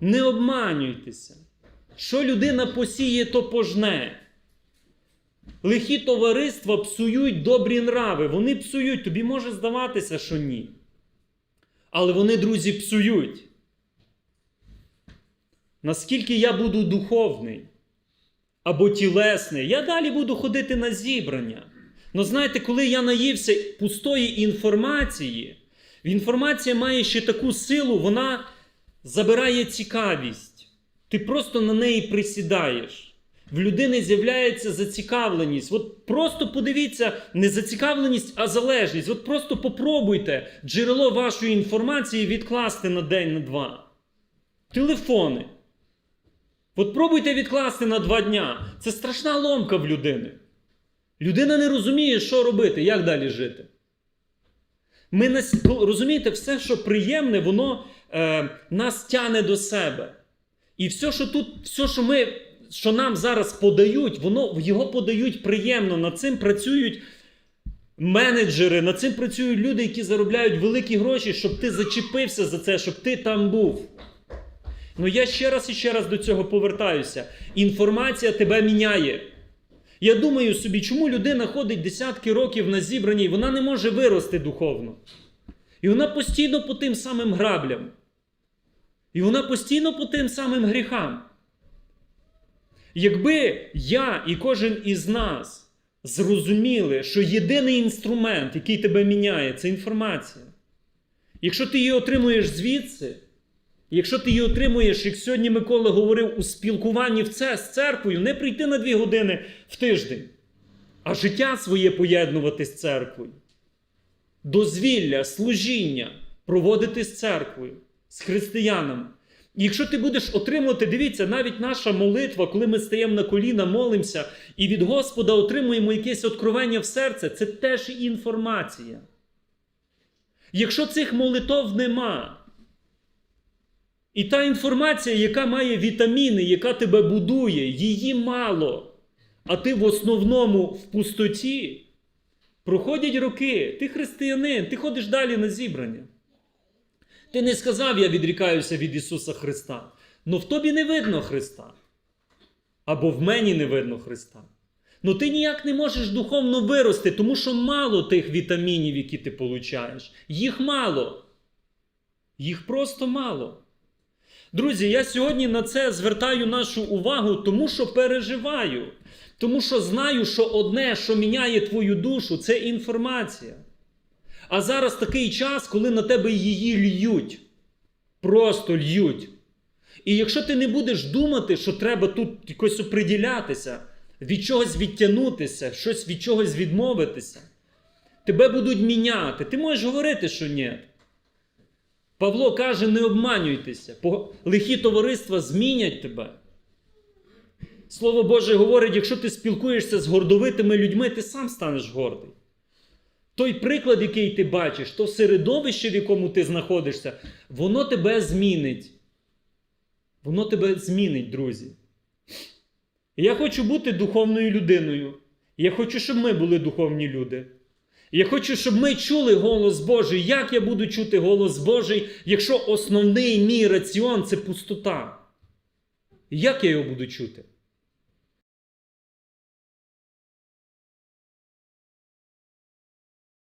Не обманюйтеся. Що людина посіє, то пожне. Лихі товариства псують добрі нрави. Вони псують. Тобі може здаватися, що ні. Але вони, друзі, псують. Наскільки я буду духовний або тілесний, я далі буду ходити на зібрання. Ну знаєте, коли я наївся пустої інформації, інформація має ще таку силу, вона забирає цікавість. Ти просто на неї присідаєш. В людини з'являється зацікавленість. От просто подивіться, не зацікавленість, а залежність. От просто попробуйте джерело вашої інформації відкласти на день, на два. Телефони. От пробуйте відкласти на два дня. Це страшна ломка в людини. Людина не розуміє, що робити, як далі жити. Ми нас, розумієте, все, що приємне, воно е, нас тяне до себе. І все, що тут, все, що ми, що нам зараз подають, воно його подають приємно. Над цим працюють менеджери, над цим працюють люди, які заробляють великі гроші, щоб ти зачепився за це, щоб ти там був. Ну я ще раз і ще раз до цього повертаюся. Інформація тебе міняє. Я думаю собі, чому людина ходить десятки років на зібранні, і вона не може вирости духовно. І вона постійно по тим самим граблям. І вона постійно по тим самим гріхам. Якби я і кожен із нас зрозуміли, що єдиний інструмент, який тебе міняє, це інформація. Якщо ти її отримуєш звідси, якщо ти її отримуєш, як сьогодні Микола говорив, у спілкуванні в це, з церквою, не прийти на дві години в тиждень, а життя своє поєднувати з церквою. Дозвілля, служіння проводити з церквою, з християнами. І якщо ти будеш отримувати, дивіться, навіть наша молитва, коли ми стаємо на коліна, молимося і від Господа отримуємо якесь откровення в серце, це теж інформація. Якщо цих молитов нема, і та інформація, яка має вітаміни, яка тебе будує, її мало. А ти в основному в пустоті. Проходять роки, ти християнин, ти ходиш далі на зібрання. Ти не сказав, я відрікаюся від Ісуса Христа. Ну в тобі не видно Христа. Або в мені не видно Христа. Ну ти ніяк не можеш духовно вирости, тому що мало тих вітамінів, які ти получаєш. Їх мало. Їх просто мало. Друзі, я сьогодні на це звертаю нашу увагу, тому що переживаю. Тому що знаю, що одне, що міняє твою душу, це інформація. А зараз такий час, коли на тебе її льють. Просто льють. І якщо ти не будеш думати, що треба тут якось оприділятися, від чогось відтягнутися, щось від чогось відмовитися, тебе будуть міняти. Ти можеш говорити, що ні. Павло каже: не обманюйтеся, лихі товариства змінять тебе. Слово Боже говорить, якщо ти спілкуєшся з гордовитими людьми, ти сам станеш гордий. Той приклад, який ти бачиш, то середовище, в якому ти знаходишся, воно тебе змінить. Воно тебе змінить, друзі. Я хочу бути духовною людиною. Я хочу, щоб ми були духовні люди. Я хочу, щоб ми чули голос Божий. Як я буду чути голос Божий, якщо основний мій раціон це пустота? Як я його буду чути?